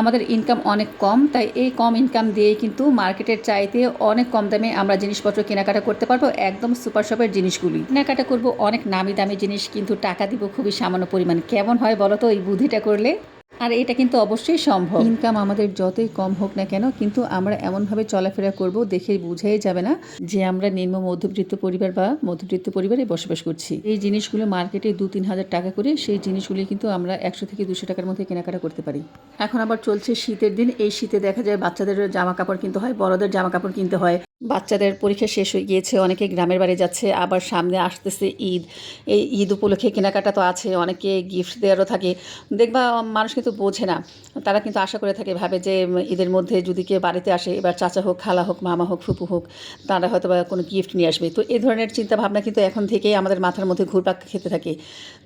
আমাদের ইনকাম অনেক কম, তাই এই কম ইনকাম দিয়ে কিন্তু মার্কেটের চাইতে অনেক কম দামে আমরা জিনিসপত্র কেনাকাটা করতে পারব একদম সুপার শপের জিনিসগুলি। কেনাকাটা করব অনেক নামি দামি জিনিস, কিন্তু টাকা দিব খুবই সামান্য পরিমাণ। কেমন হয় বলো তো এই বুদ্ধিটা করলে? আর এটা কিন্তু অবশ্যই সম্ভব। ইনকাম আমাদের যতই কম হোক না কেন, কিন্তু আমরা এমনভাবে চলাফেরা করব দেখে বুঝাই যাবে না যে আমরা নিম্ন মধ্যবিত্ত পরিবার বা মধ্যবিত্ত পরিবারে বসবাস করছি। এই জিনিসগুলো মার্কেটে দু তিন হাজার টাকা করে সেই জিনিসগুলি কিন্তু আমরা একশো থেকে দুশো টাকার মধ্যে কেনাকাটা করতে পারি। এখন আবার চলছে শীতের দিন, এই শীতে দেখা যায় বাচ্চাদের জামা কাপড় কিনতে হয়, বড়দের জামা কাপড় কিনতে হয়। বাচ্চাদের পরীক্ষা শেষ হয়ে গিয়েছে, অনেকে গ্রামের বাড়ি যাচ্ছে, আবার সামনে আসতেছে ঈদ। এই ঈদ উপলক্ষে কেনাকাটা তো আছে, অনেকে গিফট দেওয়ারও থাকে। দেখবা, মানুষ কিন্তু বোঝে না। তারা কিন্তু আশা করে থাকে, ভাবে যে ঈদের মধ্যে যদি কেউ বাড়িতে আসে, এবার চাচা হোক, খালা হোক, মামা হোক, ফুপু হোক, তারা হয়তো বা কোনো গিফট নিয়ে আসবে। তো এই ধরনের চিন্তা ভাবনা কিন্তু এখন থেকেই আমাদের মাথার মধ্যে ঘুরপাক খেতে থাকে।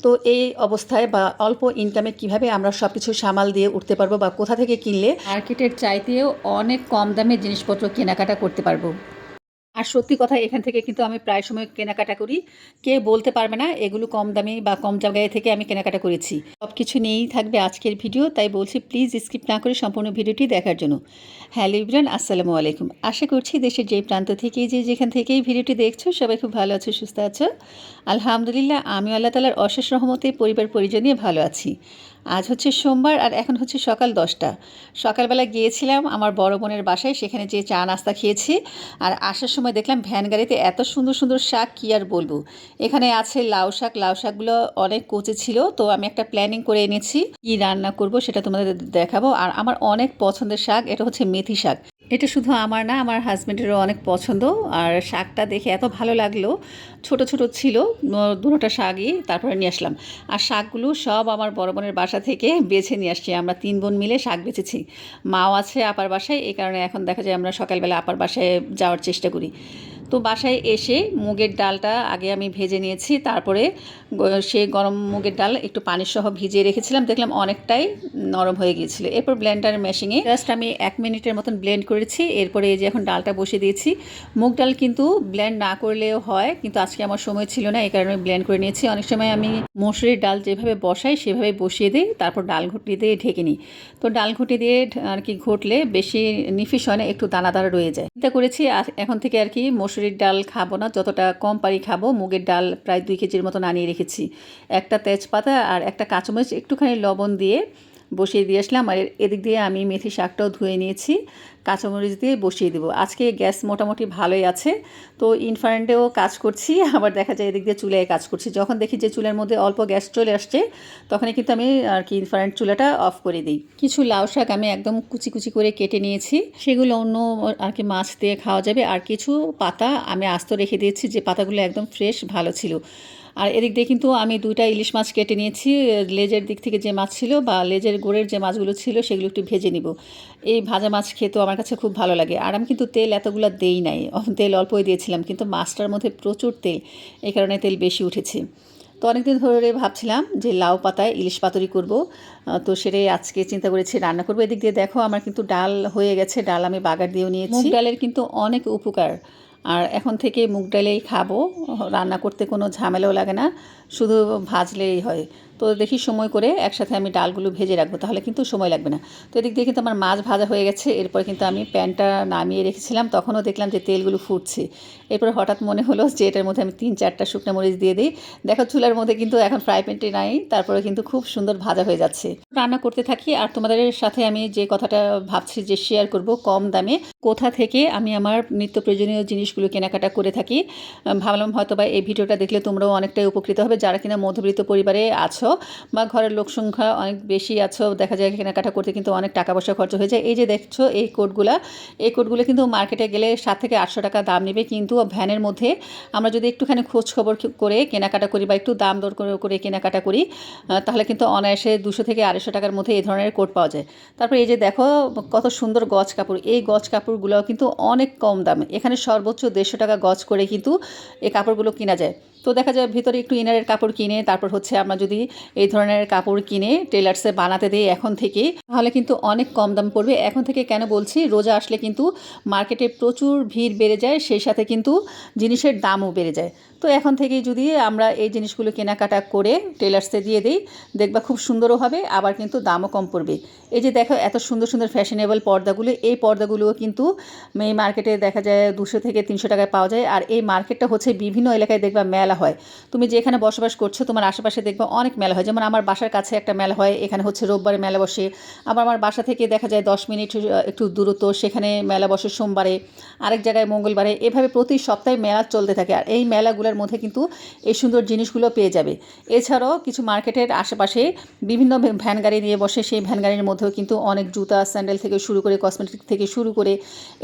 তো এই অবস্থায় বা অল্প ইনকামে কীভাবে আমরা সব কিছু সামাল দিয়ে উঠতে পারব বা কোথা থেকে কিনলে মার্কেটের চাইতেও অনেক কম দামে জিনিসপত্র কেনাকাটা করতে পারব। আর সত্যি কথা, এখান থেকে কিন্তু আমি প্রায় সময় কেনাকাটা করি। কে বলতে পারবে না, এগুলো কম দামে বা কম জায়গায় থেকে আমি কেনাকাটা করেছি। সব কিছু নিয়েই থাকবে আজকের ভিডিও, তাই বলছি প্লিজ স্কিপ না করে সম্পূর্ণ ভিডিওটি দেখার জন্য। হ্যালো ইবরান, আসসালামু আলাইকুম। আশা করছি দেশের যে প্রান্ত থেকেই যে যেখান থেকেই ভিডিওটি দেখছ, সবাই খুব ভালো আছো, সুস্থ আছো। আলহামদুলিল্লাহ, আমি আল্লাহ তালার অশেষ রহমতে পরিবার পরিজন নিয়ে ভালো আছি। আজ হচ্ছে সোমবার আর এখন হচ্ছে সকাল দশটা। সকালবেলা গিয়েছিলাম আমার বড় বোনের বাসায়, সেখানে যে চা নাস্তা খেয়েছি। আর আসার সময় দেখলাম ভ্যান গাড়িতে এত সুন্দর সুন্দর শাক, কী আর বলব? এখানে আছে লাউ শাক, লাউ শাকগুলো অনেক কচে ছিল, তো আমি একটা প্ল্যানিং করে এনেছি। কী রান্না করব সেটা তোমাদের দেখাবো। আর আমার অনেক পছন্দের শাক, এটা হচ্ছে মেথি শাক। এটা শুধু আমার না, আমার হাজব্যান্ডেরও অনেক পছন্দ। আর শাকটা দেখে এত ভালো লাগল। ছোট ছোট ছিল দুটোটা শাকই তারপরে নিয়ে আসলাম। আর শাকগুলো সব আমার বড় বোনের বাসা থেকে বেছে নিয়ে আসছি। আমরা তিন বোন মিলে শাক বেছেছি। মাও আছে আপার বাসায়, এই কারণে এখন দেখা যায় আমরা সকালবেলা আপার বাসায় যাওয়ার চেষ্টা করি। তো বাসায় এসে মুগের ডালটা আগে আমি ভেজে নিয়েছি, তারপরে গ- সে গরম মুগের ডাল একটু পানির সহ ভিজিয়ে রেখেছিলাম। দেখলাম অনেকটাই নরম হয়ে গিয়েছিল। এরপর ব্লেন্ডার মেশিনে জাস্ট আমি এক মিনিটের মতন ব্লেন্ড করেছি। এরপরে এই যে এখন ডালটা বসিয়ে দিয়েছি। মুগ ডাল কিন্তু ব্লেন্ড না করলেও হয়, কিন্তু আজকে আমার সময় ছিল না, এই কারণে ব্লেন্ড করে নিয়েছি। অনেক সময় আমি মসুরির ডাল যেভাবে বসাই, সেভাবে বসিয়ে দিই, তারপর ডাল ঘুটি দিয়ে ঢেকে নিই। তো ডাল ঘুটি দিয়ে আর কি ঘটলে বেশি নিফিস হয় না, একটু দানাদার রয়ে যায়। চিন্তা করেছি এখন থেকে আর কি মসুরির ডাল খাব না, যতটা কম পারি খাব। মুগের ডাল প্রায় দুই কেজির মতন আনিয়ে রেখেছি। একটা তেজপাতা আর একটা কাঁচামরিচ, একটুখানি লবণ দিয়ে বসিয়ে দিয়ে আসলাম আর এদিক দিয়ে আমি মেথি শাকটাও ধুয়ে নিয়েছি। কাঁচামরিচ দিয়ে বসিয়ে দেবো। আজকে গ্যাস মোটামুটি ভালোই আছে, তো ইনফারেন্টেও কাজ করছি, আবার দেখা যায় এদিক দিয়ে চুলায় কাজ করছি। যখন দেখি যে চুলের মধ্যে অল্প গ্যাস চলে আসছে, তখনই কিন্তু আমি আর কি ইনফারেন্ট চুলাটা অফ করে দিই। কিছু লাউ শাক আমি একদম কুচি কুচি করে কেটে নিয়েছি। সেগুলো অন্য আর কি মাছ দিয়ে খাওয়া যাবে। আর কিছু পাতা আমি আস্ত রেখে দিয়েছি যে পাতাগুলো একদম ফ্রেশ ভালো ছিল। আর এদিক দিয়ে কিন্তু আমি দুইটা ইলিশ মাছ কেটে নিয়েছি। লেজের দিক থেকে যে মাছ ছিল বা লেজের গোড়ের যে মাছগুলো ছিল সেগুলো একটু ভেজে নিব। এই ভাজা মাছ খেতেও আমার কাছে খুব ভালো লাগে। আর আমি কিন্তু তেল এতগুলো দেই নাই। তেল অল্পই দিয়েছিলাম কিন্তু মাছটার মধ্যে প্রচুর তেল। এই কারণে তেল বেশি উঠেছে। তো অনেকদিন ধরে ভাবছিলাম যে লাউ পাতায় ইলিশ পাতুরি করব। তো সেটাই আজকে চিন্তা করেছি রান্না করব। এদিক দিয়ে দেখো আমার কিন্তু ডাল হয়ে গেছে। ডাল আমি বাগার দিয়েও নিয়েছি। ডালের কিন্তু অনেক উপকার। আর এখন থেকে মুগ ডালেই খাব। রান্না করতে কোনো ঝামেলাও লাগে না। শুধু ভাজলেই হয়। তো দেখি সময় করে একসাথে আমি ডালগুলো ভেজে রাখব, তাহলে কিন্তু সময় লাগবে না। তো এদিক দিয়ে কিন্তু আমার মাছ ভাজা হয়ে গেছে, এরপর কিন্তু আমি প্যানটা নামিয়ে রেখেছিলাম, তখনও দেখলাম যে তেলগুলো ফুটছে। এরপর হঠাৎ মনে হলো যে এটার মধ্যে আমি তিন চারটা শুকনো মরিচ দিয়ে দিই। দেখো চুলার মধ্যে কিন্তু এখন ফ্রাই প্যানটি নাই তারপরে কিন্তু খুব সুন্দর ভাজা হয়ে যাচ্ছে। রান্না করতে থাকি, আর তোমাদের সাথে আমি যে কথাটা ভাবছি যে শেয়ার করব কম দামে, কোথা থেকে আমি আমার নিত্য প্রয়োজনীয় জিনিসগুলো কেনাকাটা করে থাকি ভাবলাম হয়তো বা এই ভিডিওটা দেখলে তোমরাও অনেকটাই উপকৃত হবে, যারা কিনা মধ্যবিত্ত পরিবারে আছো বা ঘরের লোক সংখ্যা অনেক বেশি আছো, দেখা যায় কেনাকাটা করতে কিন্তু অনেক টাকা পয়সা খরচ হয়ে যায়। এই যে দেখছ এই কোটগুলা, এই কোটগুলো কিন্তু মার্কেটে গেলে সাত থেকে আটশো টাকা দাম নেবে, কিন্তু ভ্যানের মধ্যে আমরা যদি একটুখানি খোঁজ খবর করে কেনাকাটা করি বা একটু দাম দর করে করে কেনাকাটা করি তাহলে কিন্তু অনায়াসে দুশো থেকে আড়াইশো টাকার মধ্যে এই ধরনের কোট পাওয়া যায়। তারপর এই যে দেখো কত সুন্দর গজ কাপড়, এই গজ কাপড়গুলো কিন্তু অনেক কম দাম। এখানে সর্বোচ্চ দেড়শো টাকা গজ করে কিন্তু এই কাপড়গুলো কেনা যায়। তো দেখা যায় ভিতরে একটু ইনারের কাপড় কিনে, তারপর হচ্ছে আমরা যদি এই ধরনের কাপড় কিনে টেলার্সে বানাতে দিই এখন থেকে, তাহলে কিন্তু অনেক কম দাম পড়বে। এখন থেকে কেন বলছি, রোজা আসলে কিন্তু মার্কেটে প্রচুর ভিড় বেড়ে যায়, সেই সাথে কিন্তু জিনিসের দামও বেড়ে যায়। তো এখন থেকেই যদি আমরা এই জিনিসগুলো কেনাকাটা করে টেলার্সে দিয়ে দিই, দেখবা খুব সুন্দরও হবে, আবার কিন্তু দামও কম পড়বে। এই যে দেখো, এত সুন্দর সুন্দর ফ্যাশনেবল পর্দাগুলো, এই পর্দাগুলোও কিন্তু এই মার্কেটে দেখা যায় দুশো থেকে তিনশো টাকায় পাওয়া যায়। আর এই মার্কেটটা হচ্ছে বিভিন্ন এলাকায় দেখবা মেলা হয়। তুমি যেখানে বসবাস করছ, তোমার আশেপাশে দেখবা অনেক মেলা হয়। যেমন আমার বাসার কাছে একটা মেলা হয়, এখানে হচ্ছে রোববারে মেলা বসে। আবার আমার বাসা থেকে দেখা যায় দশ মিনিট একটু দূরত্ব, সেখানে মেলা বসে সোমবারে, আরেক জায়গায় মঙ্গলবারে। এভাবে প্রতি সপ্তাহে মেলা চলতে থাকে। আর এই মেলাগুলোর মধ্যে কিন্তু এই সুন্দর জিনিসগুলো পেয়ে যাবে। এছাড়াও কিছু মার্কেটের আশেপাশে বিভিন্ন ভ্যান গাড়ি নিয়ে বসে, সেই ভ্যান গাড়ির মধ্যেও কিন্তু অনেক জুতা, স্যান্ডেল থেকে শুরু করে, কসমেটিক থেকে শুরু করে,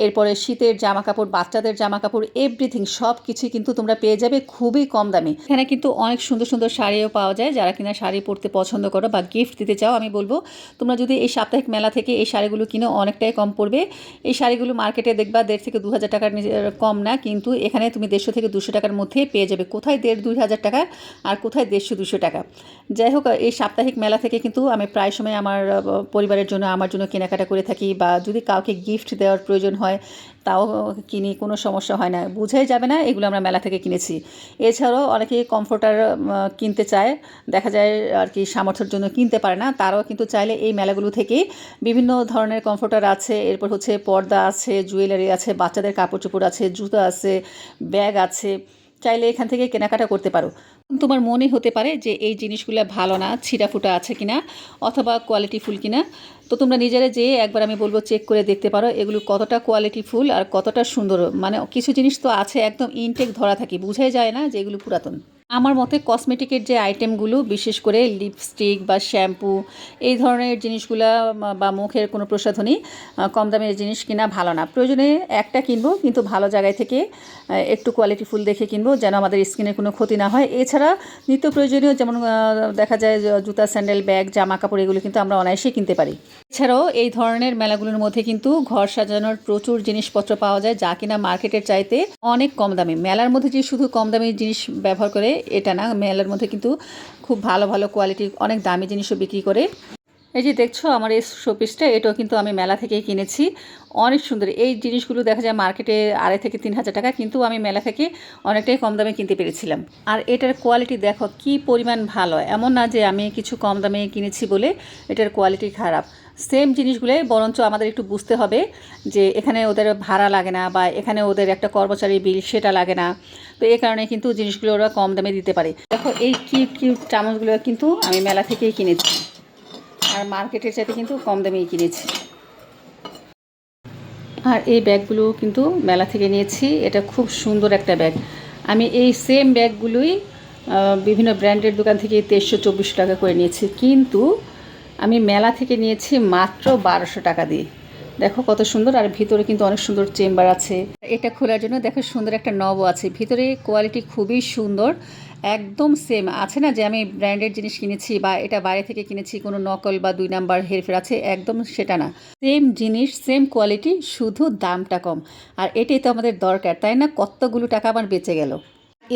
এরপরে শীতের জামা কাপড় বাচ্চাদের জামা কাপড় এভরিথিং সব কিছুই কিন্তু তোমরা পেয়ে যাবে খুবই কম দামে। এখানে কিন্তু অনেক সুন্দর সুন্দর শাড়িও পাওয়া যায়, যারা কিনা শাড়ি পরতে পছন্দ করো বা গিফট দিতে চাও, আমি বলব, তোমরা যদি এই সাপ্তাহিক মেলা থেকে এই শাড়িগুলো কিনো, অনেকটাই কম পড়বে। এই শাড়িগুলো মার্কেটে দেখবা, দেড় থেকে দু হাজার টাকার কম না, কিন্তু এখানে তুমি দেড়শো থেকে দুশো টাকার মধ্যে পেয়ে যাবে। কোথায় দেড় দুই হাজার টাকা আর কোথায় দেড়শো দুশো টাকা? যাই হোক, এই সাপ্তাহিক মেলা থেকে কিন্তু আমি প্রায় সময় আমার পরিবারের জন্য, আমার জন্য কেনাকাটা করে থাকি বা যদি কাউকে গিফট দেওয়ার প্রয়োজন হয়, তাও কিনি, কোনো সমস্যা হয় না। বুঝাই যাবে না, এগুলো আমরা মেলা থেকে কিনেছি। এছাড়াও অনেকে কমফোর্টার কিনতে চায়। দেখা যায় আর কি সামর্থ্যের জন্য কিনতে পারে না, তারাও কিন্তু চাইলে এই মেলাগুলো থেকে বিভিন্ন ধরনের কমফোর্টার আছে। এরপর হচ্ছে পর্দা আছে জুয়েলারি আছে, বাচ্চাদের কাপড় চোপড় আছে, জুতো আছে ব্যাগ আছে। চাইলে এখান থেকে কেনাকাটা করতে পারো। তোমার মনে হতে পারে যে এই জিনিসগুলো ভালো না, ছিঁড়াফুটা আছে কি না অথবা কোয়ালিটি ফুল কি না তো তোমরা নিজেরা যেয়ে একবার আমি বলব চেক করে দেখতে পারো এগুলো কতটা কোয়ালিটি ফুল আর কতটা সুন্দর। মানে কিছু জিনিস তো আছে একদম ইনটেক ধরা থাকে, বুঝাই যায় না যে এগুলো পুরাতন। আমার মতে কসমেটিকের যে আইটেমগুলো বিশেষ করে লিপস্টিক বা শ্যাম্পু এই ধরনের জিনিসগুলো বা মুখের কোনো প্রসাধনী কম দামের জিনিস কিনা ভালো না। প্রয়োজনে একটা কিনবো, কিন্তু ভালো জায়গায় থেকে একটু কোয়ালিটিফুল দেখে কিনবো, যেন আমাদের স্কিনের কোনো ক্ষতি না হয়। এছাড়া নিত্য প্রয়োজনীয় যেমন দেখা যায় জুতা স্যান্ডেল ব্যাগ জামা কাপড় এগুলো কিন্তু আমরা অনায়াসে কিনতে পারি। এছাড়াও এই ধরনের মেলাগুলোর মধ্যে কিন্তু ঘর সাজানোর প্রচুর জিনিসপত্র পাওয়া যায়, যা কিনা মার্কেটের চাইতে অনেক কম দামে। মেলার মধ্যে যে শুধু কম দামি জিনিস ব্যবহার করে এটা না মেলার মধ্যে কিন্তু খুব ভালো ভালো কোয়ালিটির অনেক দামি জিনিসও বিক্রি করে। এই যে দেখছ আমার এই শোপিসটা এটাও কিন্তু আমি মেলা থেকেই কিনেছি। অনেক সুন্দর। এই জিনিসগুলো দেখা যায় মার্কেটে আড়াই থেকে তিন হাজার টাকা, কিন্তু আমি মেলা থেকে অনেকটাই কম দামে কিনতে পেরেছিলাম। আর এটার কোয়ালিটি দেখো, কি পরিমাণ ভালো। এমন না যে আমি কিছু কম দামে কিনেছি বলে এটার কোয়ালিটি খারাপ। সেম জিনিসগুলোই বরঞ্চ আমাদের একটু বুঝতে হবে যে এখানে ওদের ভাড়া লাগে না বা এখানে ওদের একটা কর্মচারী বিল সেটা লাগে না। তো এই কারণে কিন্তু জিনিসগুলো ওরা কম দামে দিতে পারে। দেখো এই কিউট কিউট চামচগুলো কিন্তু আমি মেলা থেকেই কিনেছি। আর মার্কেটের চাইতে কিন্তু কম দামেই কিনেছি। আর এই ব্যাগগুলো কিন্তু মেলা থেকে নিয়েছি। এটা খুব সুন্দর একটা ব্যাগ। আমি এই সেম ব্যাগগুলোই বিভিন্ন ব্র্যান্ডের দোকান থেকে তেইশশো চব্বিশশো টাকা করে নিয়েছি। কিন্তু আমি মেলা থেকে নিয়েছি মাত্র বারোশো টাকা দিয়ে। দেখো কত সুন্দর, আর ভিতরে কিন্তু অনেক সুন্দর চেম্বার আছে। এটা খোলার জন্য দেখো সুন্দর একটা নবও আছে। ভিতরে কোয়ালিটি খুবই সুন্দর। একদম সেম আছে না যে আমি ব্র্যান্ডের জিনিস কিনেছি বা এটা বাইরে থেকে কিনেছি, কোনো নকল বা দুই নাম্বার হেরফের আছে? একদম সেটা না। সেম জিনিস সেম কোয়ালিটি শুধু দামটা কম। আর এটাই তো আমাদের দরকার, তাই না? কতগুলো টাকা আমার বেঁচে গেল।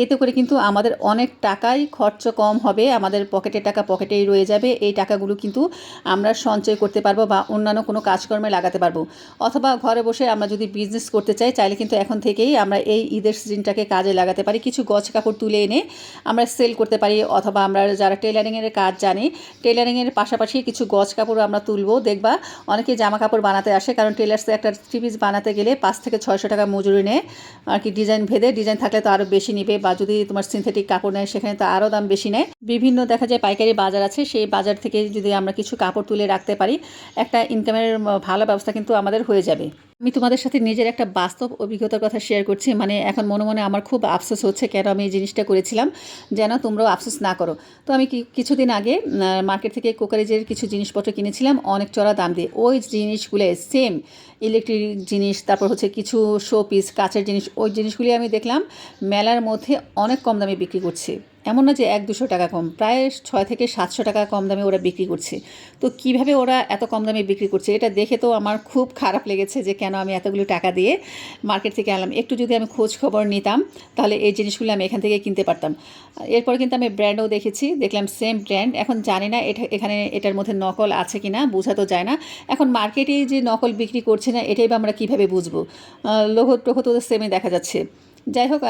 এতে করে কিন্তু আমাদের অনেক টাকাই খরচ কম হবে, আমাদের পকেটের টাকা পকেটেই রয়ে যাবে, এই টাকাগুলো কিন্তু আমরা সঞ্চয় করতে পারব বা অন্যান্য কোনো কাজকর্মে লাগাতে পারব। অথবা ঘরে বসে আমরা যদি বিজনেস করতে চাই, চাইলে কিন্তু এখন থেকেই আমরা এই ঈদের সিজনটাকে কাজে লাগাতে পারি। কিছু গছ কাপড় তুলে এনে আমরা সেল করতে পারি, অথবা আমরা যারা টেলারিংয়ের কাজ জানি টেলারিংয়ের পাশাপাশি কিছু গছ কাপড় আমরা তুলবো। দেখবা অনেকে জামা কাপড় বানাতে আসে, কারণ টেলার্সে একটা থ্রি পিস বানাতে গেলে পাঁচ থেকে ছয়শো টাকা মজুরি নেয়। আর কি ডিজাইন ভেদে ডিজাইন থাকলে তো আরও বেশি নেবে বা যদি তোমার সিনথেটিক কাপড় নেয়, সেখানে তো আরও দাম বেশি নেয়। বিভিন্ন দেখা যায় পাইকারি বাজার আছে, সেই বাজার থেকে যদি আমরা কিছু কাপড় তুলে রাখতে পারি, একটা ইনকামের ভালো ব্যবস্থা কিন্তু আমাদের হয়ে যাবে। আমি তোমাদের সাথে নিজের একটা বাস্তব অভিজ্ঞতার কথা শেয়ার করছি। মানে এখন মনে মনে আমার খুব আফসোস হচ্ছে কেন আমি এই জিনিসটা করেছিলাম, যেন তোমরাও আফসোস না করো। তো আমি কিছুদিন আগে মার্কেট থেকে কোকারেজের কিছু জিনিসপত্র কিনেছিলাম, অনেক চড়া দাম দিয়ে। ওই জিনিসগুলো সেম ইলেকট্রিক জিনিস, তারপর হচ্ছে কিছু শো পিস কাচের জিনিস, ওই জিনিসগুলি আমি দেখলাম, মেলার মধ্যে অনেক কম দামে বিক্রি করছে। এমন না যে এক দুশো টাকা কম, প্রায় ছয় থেকে সাতশো টাকা কম দামে ওরা বিক্রি করছে। তো কীভাবে ওরা এত কম দামে বিক্রি করছে এটা দেখে তো আমার খুব খারাপ লেগেছে যে কেন আমি এতগুলো টাকা দিয়ে মার্কেট থেকে আনলাম। একটু যদি আমি খোঁজ খবর নিতাম, তাহলে এই জিনিসগুলো আমি এখান থেকে কিনতে পারতাম। এরপর কিন্তু আমি ব্র্যান্ডও দেখেছি, দেখলাম সেম ব্র্যান্ড এখন জানি না এটা, এখানে এটার মধ্যে নকল আছে কি না বোঝা তো যায় না। এখন মার্কেটে যে নকল বিক্রি করছে না, এটাই বা আমরা কীভাবে বুঝব? লোহ টোহ তো সেমই দেখা যাচ্ছে। যাই হোক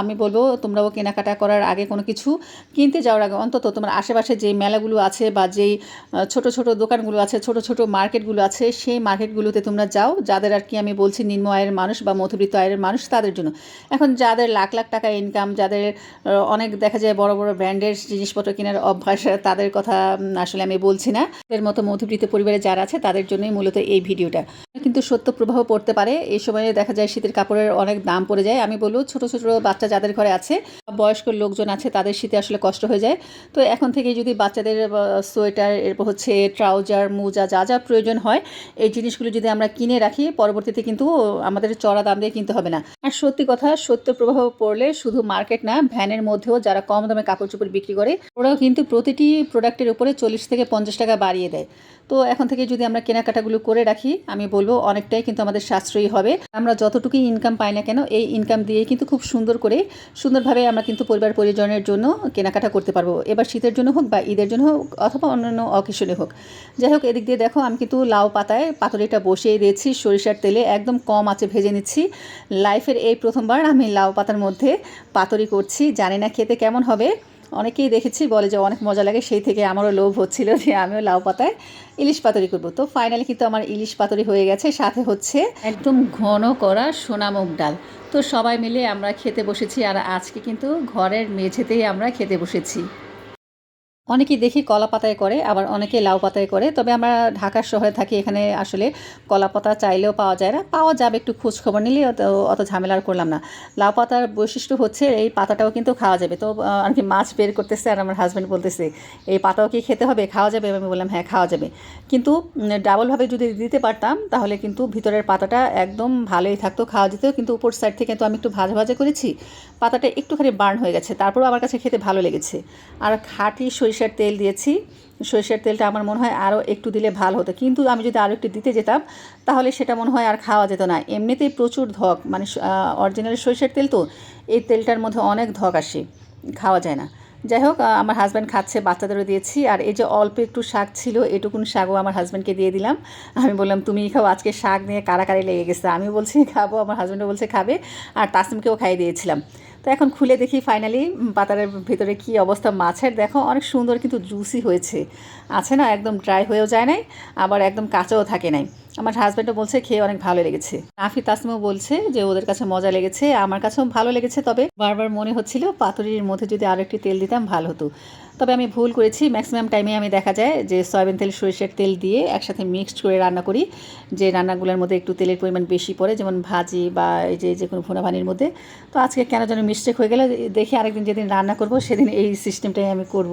আমি বলব তোমরাও কেনাকাটা করার আগে কোনো কিছু কিনতে যাওয়ার আগে অন্তত তোমার আশেপাশে যে মেলাগুলো আছে বা যেই ছোট ছোট দোকানগুলো আছে, ছোট ছোট মার্কেটগুলো আছে, সেই মার্কেটগুলোতে তোমরা যাও। যাদের আর কি আমি বলছি নিম্ন আয়ের মানুষ বা মধ্যবিত্ত আয়ের মানুষ, তাদের জন্য। এখন যাদের লাখ লাখ টাকা ইনকাম যাদের অনেক দেখা যায় বড় বড় ব্র্যান্ডের জিনিসপত্র কেনার অভ্যাস, তাদের কথা আসলে আমি বলছি না। এর মতো মধ্যবিত্ত পরিবারে যারা আছে, তাদের জন্যই মূলত এই ভিডিওটা। কিন্তু সত্য প্রভাব পড়তে পারে। এই সময়ে দেখা যায় শীতের কাপড়ের অনেক দাম পড়ে যায়। আমি বলব ছোট ছোট বাচ্চা যাদের ঘরে আছে, বয়স্ক লোকজন আছে, তাদের শীতে আসলে কষ্ট হয়ে যায়। তো এখন থেকে যদি বাচ্চাদের সোয়েটার, এরপর হচ্ছে ট্রাউজার, মোজা যা যা প্রয়োজন হয়, এই জিনিসগুলো যদি আমরা কিনে রাখি, পরবর্তীতে কিন্তু আমাদের চড়া দাম দিয়ে কিনতে হবে না। আর সত্যি কথা, সত্য প্রভাব পড়লে শুধু মার্কেট না, ভ্যানের মধ্যেও যারা কম দামে কাপড় চোপড় বিক্রি করে, ওরাও কিন্তু প্রতিটি প্রোডাক্টের উপরে চল্লিশ থেকে পঞ্চাশ টাকা বাড়িয়ে দেয়। তো এখন থেকে যদি আমরা কেনাকাটাগুলো করে রাখি, আমি বলব অনেকটাই কিন্তু আমাদের সাশ্রয়ী হবে। আমরা যতটুকুই ইনকাম পাই না কেন, এই ইনকাম দিয়ে কিন্তু খুব সুন্দর করে, সুন্দরভাবে আমরা কিন্তু পরিবার পরিজনের জন্য কেনাকাটা করতে পারব। এবার শীতের জন্য হোক বা ঈদের জন্য হোক অথবা অন্যান্য অকেশনে হোক। যাই হোক, এদিক দিয়ে দেখো, আমি কিন্তু লাউ পাতায় পাতুরিটা বসিয়ে দিয়েছি, সরিষার তেলে একদম কম আছে ভেজে নিচ্ছি। লাইফের এই প্রথমবার আমি লাউ পাতার মধ্যে পাতরি করছি। জানি না খেতে কেমন হবে। অনেকেই দেখেছি বলে যে অনেক মজা লাগে, সেই থেকে আমারও লোভ হচ্ছিল যে আমিও লাউ পাতায় ইলিশ পাতুরি করব। তো ফাইনালি কিন্তু আমার ইলিশ পাতুরি হয়ে গেছে, সাথে হচ্ছে একদম ঘন করা সোনামুগ ডাল। তো সবাই মিলে আমরা খেতে বসেছি আর আজকে কিন্তু ঘরের মেঝেতেই আমরা খেতে বসেছি। অনেকেই দেখি কলা পাতায় করে, আবার অনেকে লাউ পাতায় করে। তবে আমরা ঢাকার শহরে থাকি, এখানে আসলে কলা পাতা চাইলেও পাওয়া যায় না। পাওয়া যাবে একটু খোঁজ খবর নিলে অত অত ঝামেলা আর করলাম না। লাউ পাতার বৈশিষ্ট্য হচ্ছে, এই পাতাটাও কিন্তু খাওয়া যাবে। তো আর কি মাছ বের করতেছে আর আমার হাজব্যান্ড বলতেছে, এই পাতাও কি খেতে হবে? খাওয়া যাবে? আমি বললাম হ্যাঁ খাওয়া যাবে। কিন্তু ডাবলভাবে যদি দিতে পারতাম, তাহলে কিন্তু ভিতরের পাতাটা একদম ভালোই থাকতো, খাওয়া যেত। কিন্তু উপর সাইড থেকে তো আমি একটু ভাজা ভাজা করেছি, পাতাটা একটুখানি বার্ন হয়ে গেছে। তারপরেও আমার কাছে খেতে ভালো লেগেছে। আর খাঁটি সরিষার তেল দিয়েছি। সরিষার তেলটা আমার মনে হয় আরও একটু দিলে ভালো হতো। কিন্তু আমি যদি আরও একটু দিতে যেতাম, তাহলে সেটা মনে হয় আর খাওয়া যেত না। এমনিতেই প্রচুর ধক। মানে অরিজিনাল সরিষার তেল তো, এই তেলটার মধ্যে অনেক ধক আসে। খাওয়া যায় না। যাই হোক আমার হাজব্যান্ড খাচ্ছে, বাচ্চাদেরও দিয়েছি। আর এই যে অল্প একটু শাক ছিল, এটুকুন শাকও আমার হাজব্যান্ডকে দিয়ে দিলাম। আমি বললাম, তুমি খাও, আজকে শাক নিয়ে কারাকারি লেগে গেছে। আমি বলছি, খাব। আমার হাজব্যান্ডও বলছে, খাবে। আর তাসিমকেও খাইয়ে দিয়েছিলাম। তো এখন খুলে দেখি ফাইনালি পাতারের ভেতরে কি অবস্থা। মাছের দেখো অনেক সুন্দর কিন্তু জুসি হয়েছে। আছে না? একদম ড্রাই হয়েও যায় নাই, আবার একদম কাঁচাও থাকে নাই। আমার হাজব্যান্ডও বলছে, খেয়ে অনেক ভালো লেগেছে। নাফি তাসমিও বলছে যে, ওদের কাছে মজা লেগেছে, আমার কাছেও ভালো লেগেছে। তবে বারবার মনে হচ্ছিল পাতুরির মধ্যে যদি আরও একটি তেল দিতাম, ভালো হতো। তবে আমি ভুল করেছি। ম্যাক্সিমাম টাইমে আমি দেখা যায় যে সয়াবিন তেল, সরিষার তেল দিয়ে একসাথে মিক্সড করে রান্না করি, যে রান্নাগুলোর মধ্যে একটু তেলের পরিমাণ বেশি পড়ে, যেমন ভাজি বা এই যে যে কোনো ভুনাভানির মধ্যে। তো আজকে কেন যেন মিস্টেক হয়ে গেল, দেখি আরেকদিন যেদিন রান্না করব, সেদিন এই সিস্টেমটাই আমি করব।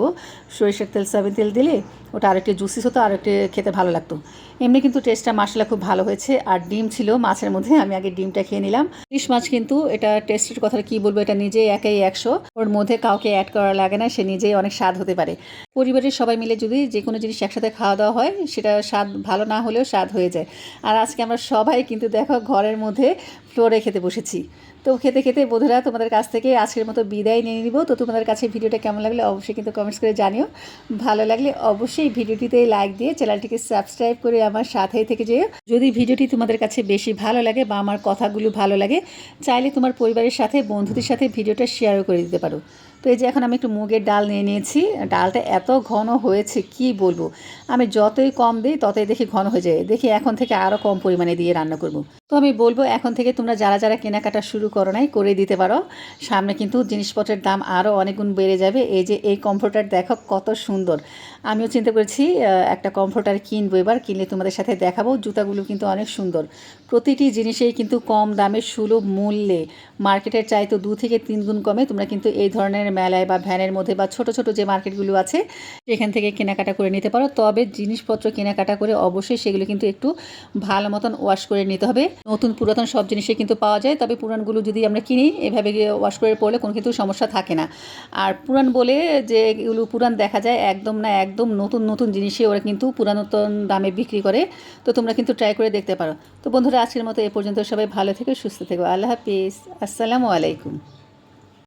সরিষার তেল, সয়াবিন তেল দিলে ওটা আরেকটু জুসিস হতো আর একটু খেতে ভালো লাগতো। এমনি কিন্তু টেস্টটা মাসালা খুব ভালো হয়েছে। আর ডিম ছিল মাছের মধ্যে, আমি আগে ডিমটা খেয়ে নিলাম। ইলিশ মাছ কিন্তু এটা টেস্টের কথা কি বলব, এটা নিজেই একাই একশো। ওর মধ্যে কাউকে অ্যাড করা লাগে না, সে নিজেই অনেক স্বাদ হতে পারে। পরিবারের সবাই মিলে যদি যে কোনো জিনিস একসাথে খাওয়া দাওয়া হয়, সেটা স্বাদ ভালো না হলেও স্বাদ হয়ে যায়। আর আজকে আমরা সবাই কিন্তু দেখো ঘরের মধ্যে ফ্লোরে খেতে বসেছি। তো খেতে খেতে বোধরা তোমাদের কাছ থেকে আজকের মতো বিদায় নিয়ে নিব। তো তোমাদের কাছে ভিডিওটা কেমন লাগলে অবশ্যই কিন্তু কমেন্টস করে জানিও। ভালো লাগলে অবশ্যই ভিডিওটিতে লাইক দিয়ে চ্যানেলটিকে সাবস্ক্রাইব করে আমার সাথেই থেকে যেও। যদি ভিডিওটি তোমাদের কাছে বেশি ভালো লাগে বা আমার কথাগুলো ভালো লাগে, চাইলে তোমার পরিবারের সাথে, বন্ধুদের সাথে ভিডিওটা শেয়ারও করে দিতে পারো। তো এই যে এখন আমি একটু মুগের ডাল নিয়ে নিয়েছি। ডালটা এত ঘন হয়েছে, কি বলব? আমি যতই কম দিই, ততই দেখি ঘন হয়ে যায়। দেখি এখন থেকে আরও কম পরিমাণে দিয়ে রান্না করব। তো আমি বলব, এখন থেকে তোমরা যারা যারা কেনাকাটা শুরু করো নাই করে দিতে পারো। সামনে কিন্তু জিনিসপত্রের দাম আরও অনেক গুণ বেড়ে যাবে। এই যে এই কমফোর্টার দেখো কত সুন্দর। আমিও চিন্তা করেছি একটা কমফোর্টার কিনবো এবার, কিনলে তোমাদের সাথে দেখাবো। জুতাগুলো কিন্তু অনেক সুন্দর। প্রতিটি জিনিসেই কিন্তু কম দামে সুলভ মূল্যে মার্কেটের চাইতে দু থেকে তিন গুণ কমে। তোমরা কিন্তু এই ধরনের মেলায় বা ভ্যানের মধ্যে বা ছোট ছোট যে মার্কেটগুলো আছে, সেখান থেকে কেনাকাটা করে নিতে পারো। তবে জিনিসপত্র কেনাকাটা করে অবশ্যই সেগুলো কিন্তু একটু ভালো মতন ওয়াশ করে নিতে হবে। নতুন, পুরাতন সব জিনিসই কিন্তু পাওয়া যায়। তবে পুরানগুলো যদি আমরা কিনি, এভাবে ওয়াশ করে পড়লে কোনো কিন্তু সমস্যা থাকে না। আর পুরান বলে যে এগুলো পুরান দেখা যায়, একদম না একদম নতুন নতুন জিনিসই ওরা কিন্তু পুরানতন দামে বিক্রি করে। তো তোমরা কিন্তু ট্রাই করে দেখতে পারো। তো বন্ধুরা, আজকের মতো এ পর্যন্ত সবাই ভালো থেকে, সুস্থ থেকো। আল্লাহ হাফিজ। আসসালামু আলাইকুম।